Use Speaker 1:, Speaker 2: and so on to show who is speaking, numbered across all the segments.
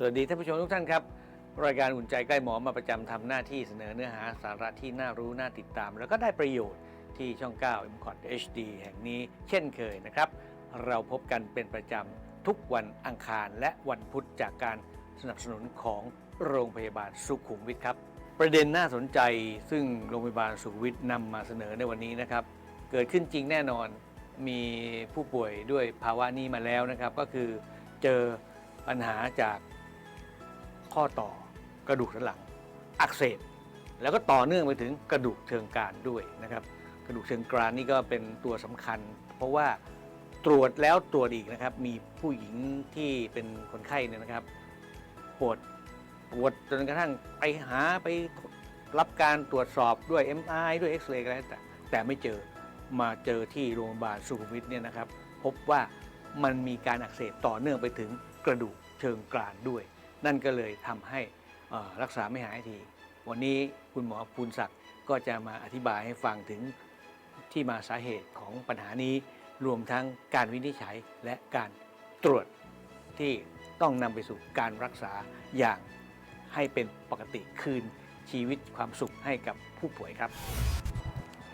Speaker 1: สวัสดีท่านผู้ชมทุกท่านครับ รายการอุ่นใจใกล้หมอมาประจำทำหน้าที่เสนอเนื้อหาสาระที่น่ารู้น่าติดตาม แล้วก็ได้ประโยชน์ที่ช่อง 9 m c o t HD แห่งนี้เช่นเคยนะครับ เราพบกันเป็นประจำทุกวันอังคารและวันพุธจากการสนับสนุนของโรงพยาบาลสุขุมวิทครับ ประเด็นน่าสนใจซึ่งโรงพยาบาลสุขุมวิทนำมาเสนอในวันนี้นะครับ เกิดขึ้นจริงแน่นอนมีผู้ป่วยด้วยภาวะนี้มาแล้วนะครับ ก็คือเจอปัญหาจาก ข้อต่อกระดูกสันหลัง อักเสบแล้วก็ต่อเนื่องไปถึงกระดูกเชิงกรานด้วยนะครับ กระดูกเชิงกรานนี่ก็เป็นตัวสำคัญ เพราะว่าตรวจแล้วตรวจอีกนะครับ มีผู้หญิงที่เป็นคนไข้เนี่ยนะครับปวดปวดจนกระทั่งไปหาไปรับการตรวจสอบด้วย MRI ด้วยเอ็กซเรย์อะไรแต่แต่ไม่เจอมาเจอที่โรงพยาบาลสุขุมวิทเนี่ยนะครับ พบว่ามันมีการอักเสบต่อเนื่องไปถึงกระดูกเชิงกรานด้วย นั่นก็เลยทำให้รักษาไม่หายที วันนี้คุณหมอภูลศักดิ์ก็จะมาอธิบายให้ฟังถึงที่มาสาเหตุของปัญหานี้รวมทั้งการวินิจฉัยและการตรวจที่ต้องนำไปสู่การรักษาอย่างให้เป็นปกติคืนชีวิตความสุขให้กับผู้ป่วยครับ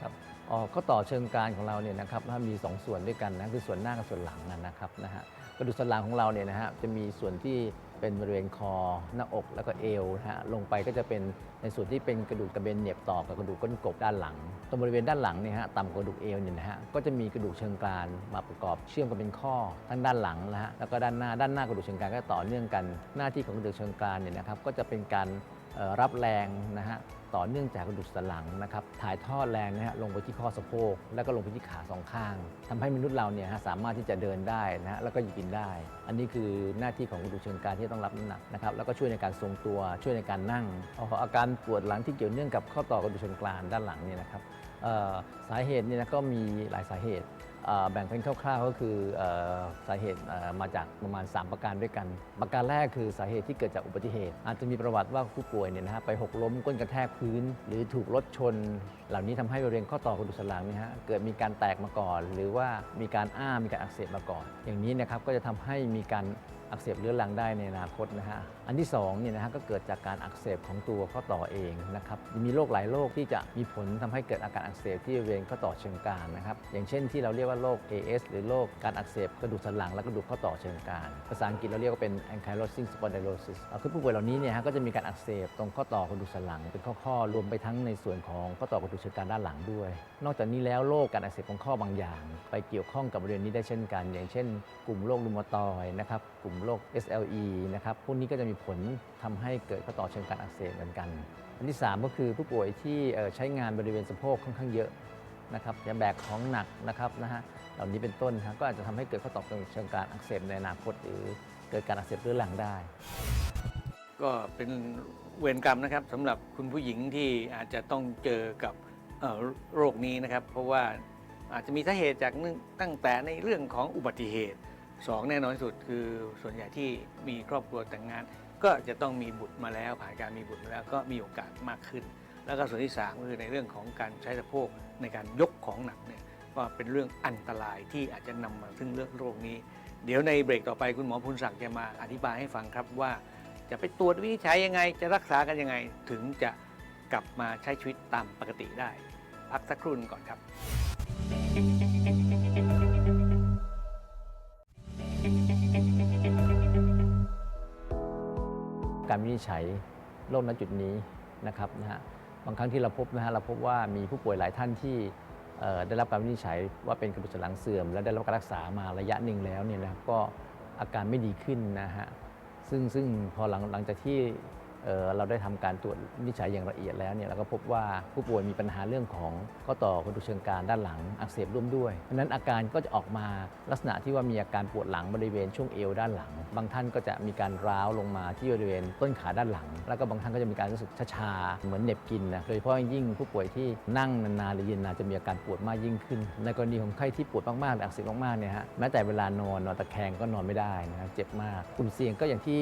Speaker 2: ครับอ๋อข้อต่อเชิงกานของเราเนี่ยนะครับถ้ามี 2 ส่วนด้วยกันนะคือส่วนหน้ากับส่วนหลังนะครับนะฮะกระดูกสันหลังของเราเนี่ยนะฮะจะมีส่วนที่ เป็นบริเวณคอ หน้าอกแล้วก็เอวนะฮะลงไปก็จะเป็นในส่วนที่เป็นกระดูกกระเบนเหนียบต่อกับกระดูกก้นกบด้านหลัง ตรงบริเวณด้านหลังเนี่ยฮะต่ำกว่ากระดูกเอวเนี่ยนะฮะก็จะมีกระดูกเชิงกรานมาประกอบเชื่อมกันเป็นข้อทั้งด้านหลังนะฮะแล้วก็ด้านหน้าด้านหน้ากระดูกเชิงกรานก็ต่อเนื่องกัน หน้าที่ของกระดูกเชิงกรานเนี่ยนะครับก็จะเป็นการ รับแรงนะฮะต่อเนื่องจากกระดูกสันหลังนะครับถ่ายทอดแรงนะฮะลงไปที่ข้อสะโพกแล้วก็ลงไปที่ขาสองข้างทำให้มนุษย์เราเนี่ยฮะสามารถที่จะเดินได้นะฮะแล้วก็ยืนได้ อันนี้คือหน้าที่ของกระดูกเชิงกรานที่ต้องรับน้ำหนักนะครับแล้วก็ช่วยในการทรงตัวช่วยในการนั่งเอาอาการปวดหลังที่เกี่ยวเนื่องกับข้อต่อกระดูกเชิงกรานด้านหลังเนี่ยนะครับสาเหตุเนี่ยนะก็มีหลายสาเหตุ แบ่งเป็นคร่าวๆก็คือสาเหตุมาจากประมาณ 3 ประการด้วยกัน ประการแรกคือสาเหตุที่เกิดจากอุบัติเหตุ อาจจะมีประวัติว่าผู้ป่วยเนี่ยนะฮะไปหกล้มก้นกระแทกพื้น หรือถูกรถชน เหล่านี้ทำให้บริเวณข้อต่อกระดูกสันหลังเนี่ยฮะเกิดมีการแตกมาก่อน หรือว่ามีการอ้ามีการอักเสบมาก่อน อย่างนี้นะครับก็จะทำให้มีการ อักเสบเรื้อรังได้ในอนาคตนะฮะ อันที่2เนี่ยนะฮะก็เกิดจากการอักเสบของตัวข้อต่อเองนะครับ มีโรคหลายโรคที่จะมีผลทำให้เกิดอาการอักเสบที่บริเวณข้อต่อเชิงกรานนะครับ อย่างเช่นที่เราเรียกว่าโรค AS หรือโรคการอักเสบกระดูกสันหลังและกระดูกข้อต่อเชิงกรานภาษาอังกฤษเราเรียกว่าเป็น ankylosing spondylosis เอ่อคือผู้ป่วยเหล่านี้เนี่ยฮะก็จะมีการอักเสบตรงข้อต่อกระดูกสันหลัง เป็นข้อๆรวมไปทั้งในส่วนของข้อต่อกระดูกเชิงกรานด้านหลังด้วย นอกจากนี้แล้วโรคการอักเสบของข้อบางอย่าง ไปเกี่ยวข้องกับบริเวณนี้ได้เช่นกัน อย่างเช่น กลุ่มโรครูมาตอยนะครับกลุ่มโรค SLE นะครับพวกนี้ก็จะมีผลทำให้เกิดข้อต่อเชิงกานอักเสบเหมือนกัน อันที่ 3 ก็คือผู้ป่วยที่ใช้งานบริเวณสะโพกค่อนข้างเยอะนะครับจะแบกของหนักนะครับนะฮะเหล่านี้เป็นต้นก็อาจจะทำให้เกิดข้อต่อกระดูกเชิงกานอักเสบในอนาคตหรือเกิดการอักเสบเรื้อรังได้
Speaker 1: ก็เป็นเวรกรรมนะครับสำหรับคุณผู้หญิงที่อาจจะต้องเจอกับโรคนี้นะครับ เพราะว่าอาจจะมีสาเหตุจากเนื่องตั้งแต่ในเรื่องของอุบัติเหตุ สองแน่นอนที่สุดคือส่วนใหญ่ที่มีครอบครัวแต่งงาน ก็จะต้องมีบุตรมาแล้ว ผ่านการมีบุตรมาแล้วก็มีโอกาสมากขึ้น แล้วก็ส่วนที่สามก็คือในเรื่องของการใช้สะโพกในการยกของหนักเนี่ยก็เป็นเรื่องอันตรายที่อาจจะนำมาซึ่งเรื่องโรคนี้ เดี๋ยวในเบรกต่อไปคุณหมอพูนศักดิ์จะมาอธิบายให้ฟังครับว่า จะไปตรวจวินิจฉัยยังไง จะรักษากันยังไงถึงจะกลับมาใช้ชีวิตตามปกติได้ พักสักครู่นึงก่อนครับ
Speaker 2: การวินิจฉัยโรคณจุดนี้นะครับนะฮะบางครั้งที่เราพบนะฮะเราพบว่ามีผู้ป่วยหลายท่านที่ได้รับการวินิจฉัยว่าเป็นกระดูกสันหลังเสื่อม และได้รับการรักษามาระยะหนึ่งแล้วเนี่ยนะครับก็อาการไม่ดีขึ้นนะฮะซึ่งซึ่งพอหลังหลังจากที่ เเราได้ทำการตรวจวิจัยอย่างละเอียดแล้วเนี่ยเราก็พบว่าผู้ป่วยมีปัญหาเรื่องของข้อต่อกระดูกเชิงกรานด้านหลังอักเสบร่วมด้วยเพราะนั้นอาการก็จะออกมาลักษณะที่ว่ามีอาการปวดหลังบริเวณช่วงเอวด้านหลัง บางท่านก็จะมีการร้าวลงมาที่บริเวณต้นขาด้านหลัง แล้วก็บางท่านก็จะมีการรู้สึกชาๆเหมือนเหน็บกินนะโดยเฉพาะยิ่งผู้ป่วยที่นั่งนานๆหรือยืนนานจะมีอาการปวดมากยิ่งขึ้น ในกรณีของไข้ที่ปวดมากๆอักเสบมากๆเนี่ยฮะแม้แต่เวลานอนนอนตะแคงก็นอนไม่ได้นะครับเจ็บมากกลุ่มเสี่ยงก็อย่างที่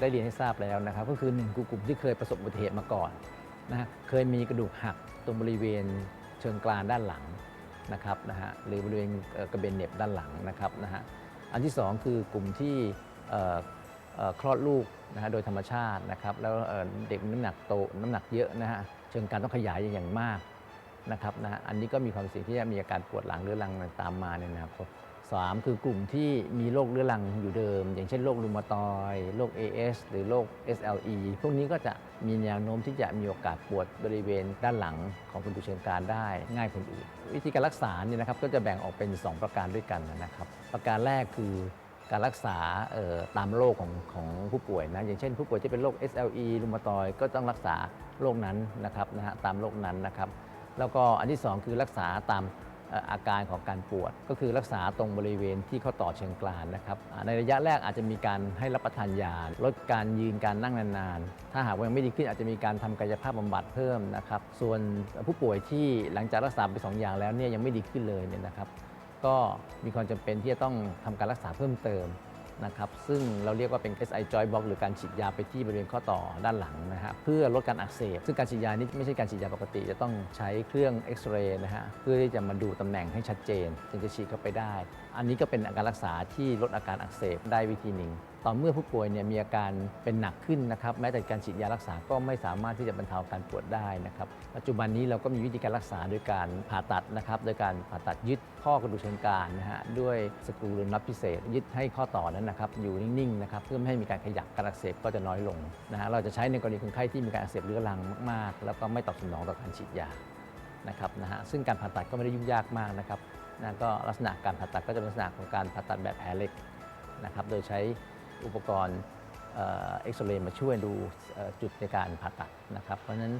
Speaker 2: ได้เรียนให้ทราบแล้วนะครับก็คือหนึ่งคือกลุ่มที่เคยประสบอุบัติเหตุมาก่อนนะเคยมีกระดูกหักตรงบริเวณเชิงกรานด้านหลังนะครับนะฮะหรือบริเวณกระเบนเหน็บด้านหลังนะครับนะฮะอันที่สองคือกลุ่มที่คลอดลูกนะฮะโดยธรรมชาตินะครับแล้วเด็กน้ำหนักโตน้ำหนักเยอะนะฮะเชิงกรานต้องขยายอย่างมากนะครับนะฮะอันนี้ก็มีความเสี่ยงที่จะมีอาการปวดหลังเรื้อรังตามมาในอนาคต สามคือกลุ่มที่มีโรคเรื้อรังอยู่เดิม อย่างเช่นโรครูมาตอยโรค AS หรือโรค SLE พวกนี้ก็จะมีแนวโน้มที่จะมีโอกาสปวดบริเวณด้านหลังของคุณดูเชิงกานได้ง่ายคนอื่น วิธีการรักษาเนี่ยนะครับก็จะแบ่งออกเป็น 2 ประการด้วยกันนะครับ ประการแรกคือการรักษาออตามโรคของของผู้ป่วยนะอย่างเช่นผู้ป่วยที่เป็นโรค SLE รูมาตอยก็ต้องรักษาโรคนั้นนะครับนะฮะตามโรคนั้นนะครับแล้วก็อันที่สองคือรักษาตาม อาการของการปวด ก็คือรักษาตรงบริเวณที่ข้อต่อเชิงกรานนะครับในระยะแรกอาจจะมีการให้รับประทานยาลดการยืนการนั่งนานๆ ถ้าหากว่ายังไม่ดีขึ้นอาจจะมีการทำกายภาพบำบัดเพิ่มนะครับส่วนผู้ป่วยที่หลังจากรักษาไปสองอย่างแล้วเนี่ยยังไม่ดีขึ้นเลยเนี่ยนะครับ ก็มีความจำเป็นที่จะต้องทำการรักษาเพิ่มเติม นะครับซึ่งเราเรียกว่าเป็น SI joint block หรือการฉีดยาไปที่บริเวณข้อต่อด้านหลังนะฮะเพื่อลดการอักเสบซึ่งการฉีดยานี้ไม่ใช่การฉีดยาปกติ จะต้องใช้เครื่องเอ็กซเรย์นะฮะเพื่อที่จะมาดูตำแหน่งให้ชัดเจนจึงจะฉีดเข้าไปได้ อันนี้ก็เป็นการรักษาที่ลดอาการอักเสบได้วิธีหนึ่งต่อเมื่อผู้ป่วยเนี่ยมีอาการเป็นหนักขึ้นนะครับแม้แต่การฉีดยารักษาก็ไม่สามารถที่จะบรรเทาการปวดได้นะครับปัจจุบันนี้เราก็มีวิธีการรักษาโดยการผ่าตัดนะครับโดยการผ่าตัดยึดข้อกระดูกเชิงกรานนะฮะด้วยสกรูรือน็อตพิเศษ ยึดให้ข้อต่อนั้นนะครับอยู่นิ่งๆนะครับเพื่อไม่ให้มีการขยับการอักเสบก็จะน้อยลงนะฮะเราจะใช้ในกรณีคนไข้ที่มีการอักเสบเรื้อรังมากๆ แล้วก็ไม่ตอบสนองต่อการฉีดยานะครับนะฮะซึ่งการผ่าตัดก็ไม่ได้ยุ่งยากมากนะครับ นะก็ลักษณะการผ่าตัดก็จะเป็นลักษณะของการผ่าตัดแบบแผลเล็กนะครับโดยใช้อุปกรณ์เอ็กซเรย์มาช่วยดูจุดในการผ่าตัดนะครับ เพราะฉะนั้น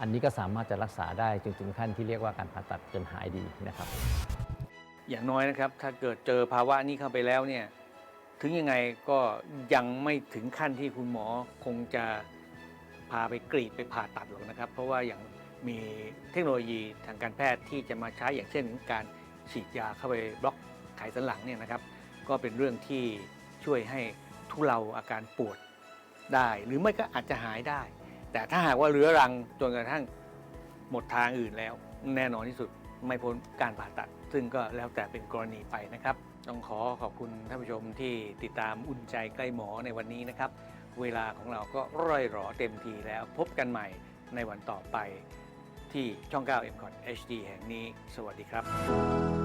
Speaker 2: อันนี้ก็สามารถจะรักษาได้จนถึงขั้นที่เรียกว่าการผ่าตัดจนหายดีนะครับ
Speaker 1: อย่างน้อยนะครับถ้าเกิดเจอภาวะนี้เข้าไปแล้วเนี่ยถึงยังไงก็ยังไม่ถึงขั้นที่คุณหมอคงจะพาไปกรีดไปผ่าตัดหรอกนะครับ เพราะว่าอย่างมีเทคโนโลยีทางการแพทย์ที่จะมาใช้อย่างเช่นการ ฉีดยาเข้าไปบล็อกไขสันหลังเนี่ยนะครับ ก็เป็นเรื่องที่ช่วยให้ทุเลาอาการปวดได้ หรือไม่ก็อาจจะหายได้ แต่ถ้าหากว่าเรื้อรังจนกระทั่งหมดทางอื่นแล้ว แน่นอนที่สุดไม่พ้นการผ่าตัด ซึ่งก็แล้วแต่เป็นกรณีไปนะครับ ต้องขอขอบคุณท่านผู้ชมที่ติดตามอุ่นใจใกล้หมอในวันนี้นะครับ เวลาของเราก็ร่อยหรอเต็มทีแล้วพบกันใหม่ในวันต่อไป ที่ช่อง 9 m c o t HD แห่งนี้ สวัสดีครับ